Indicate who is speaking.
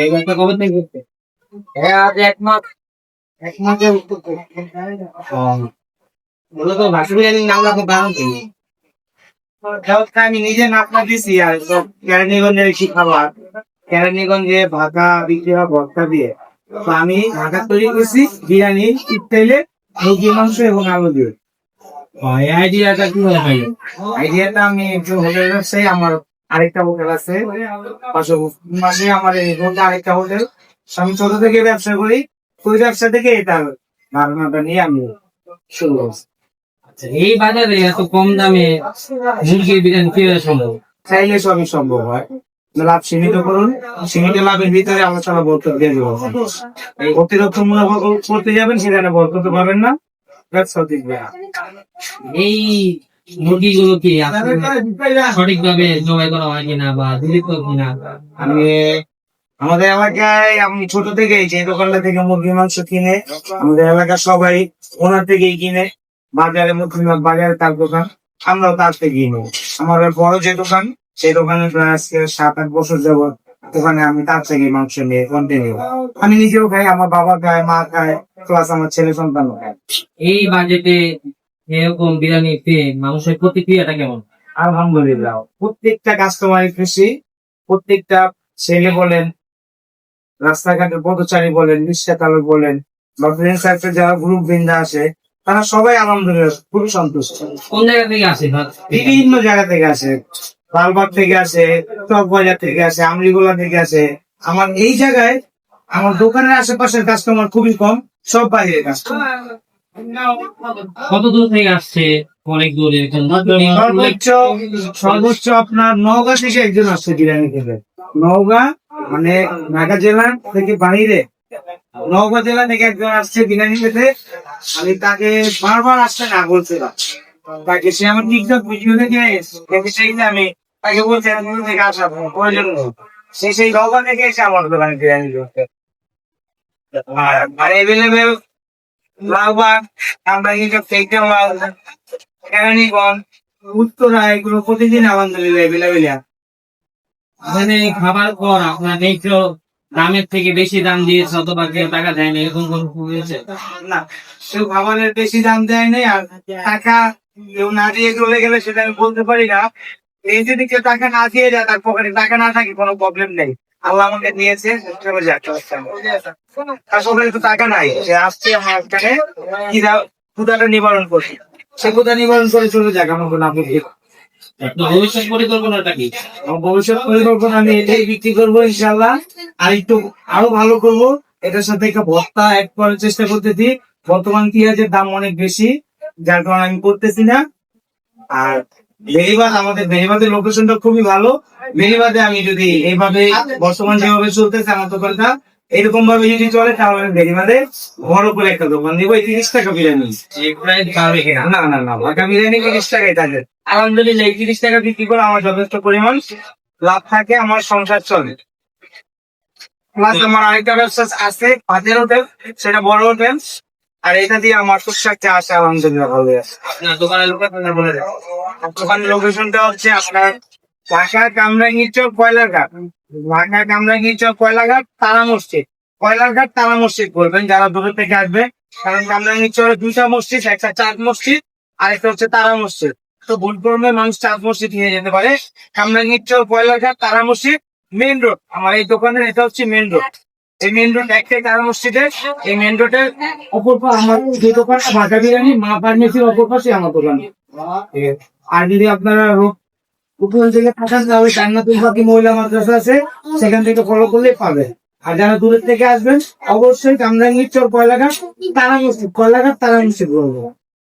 Speaker 1: এই ব্যবসা কবে থেকে করতে
Speaker 2: হ্যাঁ আজ এক মাস। এক মাসের উপর তো।
Speaker 1: মূলত ভাসু নাম রাখো কারণ কি?
Speaker 2: আমি নিজে নাপনা দিছি আর সব কেরানীগঞ্জের কি খাবার কেরানীগঞ্জে ভাতা বিক্রি হয় ভর্তা দিয়ে। তো আমি ঢাকা তৈরি করছি বিরিয়ানি স্টাইলে মুরগি মাংস এবং আলু দিয়ে।
Speaker 1: আইডিয়াটা পাইলে?
Speaker 2: আইডিয়াটা আমি একটু হোটেল ব্যবসায়ী আমার আরেকটা হোটেল আছে। মাসে আমার এই রোডে আরেকটা হোটেল। আমি ছোট থেকে ব্যবসা করি ওই ব্যবসা থেকে এটা ধারণাটা নিয়ে আমি শুরু করছি।
Speaker 1: আচ্ছা এই বাজারে এত কম দামে মুরগির বিরিয়ানি কীভাবে সম্ভব?
Speaker 2: চাইলে সবই সম্ভব হয়। লাভ সীমিত করুন। সীমিত লাভের ভিতরে আলোচনা বলতে দিয়ে দেবো অতিরিক্ত মুনাফা করতে যাবেন সেখানে বলতে পারবেন না। ব্যবসা দেখবে না।
Speaker 1: এই মুরগিগুলো কি সঠিক ভাবে জবাই করা হয় কিনা বা জীবিত কিনা?
Speaker 2: আমি আমাদের এলাকায় আমি ছোট থেকেই যে দোকানটা থেকে মুরগির মাংস কিনে আমাদের এলাকার সবাই ওনার থেকেই কিনে বাজারে মুরগির বাজারে তার দোকান আমরাও তার থেকেই নিই আমার বড় যে দোকান সেই দোকানে প্রায় আজকে সাত আট বছর যাবত দোকানে আমি তার থেকে মাংস নিয়ে কন্টিনিউ আমি নিজেও খাই আমার বাবা খায় মা খায় প্লাস আমার ছেলে সন্তানও খায়।
Speaker 1: এই বাজেটে এরকম বিরিয়ানি পেয়ে মানুষের প্রতিক্রিয়াটা কেমন?
Speaker 2: আলহামদুলিল্লাহ। প্রত্যেকটা কাস্টমারই খুশি প্রত্যেকটা ছেলে বলেন রাস্তাঘাটের পথচারী বলেন রিক্সা চালক বলেন বা ফ্রেন্ড সার্কেল যারা গ্রুপ বৃন্দা আসে তারা সবাই আলহামদুলিল্লাহ খুবই সন্তুষ্ট।
Speaker 1: কোন জায়গা থেকে আসে?
Speaker 2: বিভিন্ন জায়গা থেকে আসে। লালবাগ থেকে আসে চকবাজার থেকে আসে আমরিগোলা থেকে আসে। আমার এই জায়গায় আমার দোকানের আশেপাশের কাস্টমার খুবই কম সব বাইরের কাস্টমার
Speaker 1: কত দূর থেকে আসছে? অনেক দূরে
Speaker 2: সর্বোচ্চ সর্বোচ্চ আপনার নওগাঁ থেকে একজন আসছে বিরিয়ানি খেতে। নওগাঁ মানে ঢাকা জেলা থেকে বাইরে নওগাঁ জেলা থেকে একজন আসছে বিরিয়ানি খেতে। আমি তাকে বারবার আসতে না বলছিলাম। তাকে সে আমার টিকটক ভিডিও দেখে খেতে চাইলে আমি তাকে বলছি আমি দূর থেকে আসা প্রয়োজন সে সেই নওগাঁ থেকে এসে আমার দোকানে বিরিয়ানি করতে। আর আর এভেলেবেল লালবাগ আমরা কিন্তু ফেকটা কেরানীগঞ্জ উত্তরা এগুলো প্রতিদিন এভেলেবেল
Speaker 1: এখানে খাবার পর আপনার এই দামের থেকে বেশি দাম অথবা কেউ টাকা দেয়নি এরকম কোন হয়েছে
Speaker 2: না কেউ খাবারের বেশি দাম দেয় নাই আর টাকা কেউ না দিয়ে চলে গেলে সেটা আমি বলতে পারি না। এই যদি কেউ টাকা না দিয়ে যায় তার পকেটে টাকা না থাকে কোনো প্রবলেম নেই। আল্লাহ আমাকে দিয়েছে চলে যাক আসলে তো টাকা নাই সে আসছে আমার এখানে ক্ষুদাটা নিবারণ করছে। সে ক্ষুদা নিবারণ করে চলে যাক আমার কোনো আপত্তি
Speaker 1: ভবিষ্যৎ পরিকল্পনাটা কি?
Speaker 2: ভবিষ্যৎ পরিকল্পনা আমি এটাই বিক্রি করব ইনশাল্লাহ আর একটু আরও ভালো করব এটার সাথে একটা ভত্তা এক করার চেষ্টা করতেছি। বর্তমান পেঁয়াজের দাম অনেক বেশি যার কারণে আমি করতেছি না। আর বেরিবাদ আমাদের বেরিবাদের লোকেশনটা খুবই ভালো। বেরিবাদে আমি যদি এইভাবে বর্তমান যেভাবে চলতেছে আমার দোকানটা এরকম ভাবে যদি চলে তাহলে আমি বেরিবাদে বড় করে একটা দোকান দিব। এই তিরিশ টাকা বিরিয়ানি। না না না ভাগা বিরিয়ানি তিরিশ টাকাই থাকে। আলহামদুলিল্লাহ এই তিরিশ টাকা বিক্রি করে আমার যথেষ্ট পরিমাণ লাভ থাকে আমার সংসার চলে। প্লাস আমার আরেকটা ব্যবসা আছে পাতের হোটেল সেটা বড় হোটেল। আর এটা দিয়ে আমার চা আসে আলহামদুলিল্লাহ ভালো আছে।
Speaker 1: আপনার দোকানের লোক আপনার বলে দেয়
Speaker 2: দোকানের লোকেশনটা হচ্ছে আপনার ঢাকা কামরাঙ্গীর চক কয়লার ঘাট ঢাকা কামরাঙ্গীর চক কয়লার ঘাট তারা মসজিদ। কয়লার ঘাট তারা মসজিদ করবেন যারা দূরে থেকে আসবে। কারণ কামরাঙ্গীর চরে দুইটা মসজিদ একটা চাঁদ মসজিদ আর একটা হচ্ছে তারা মসজিদ। তো করলে মানুষ চাঁদ মসজিদ নিয়ে যেতে পারে। কামরাঙ্গীর চর কয়লার ঘাট তারা মসজিদ মেন রোড। আমার এই দোকানের এটা হচ্ছে মেন রোড। এই মেন রোড এই মেন রোডের বিরিয়ানি, মা অপর পাশে। আর যদি আপনারা থাকেন, তাহলে মহিলা মাদ্রাসা আছে, সেখান থেকে ফলো করলেই পাবে। আর যারা দূরের থেকে আসবেন, অবশ্যই কামরাঙ্গির চর কয়লাঘাট তারা মসজিদ কয়লাঘাট তারা মসজিদ বলব।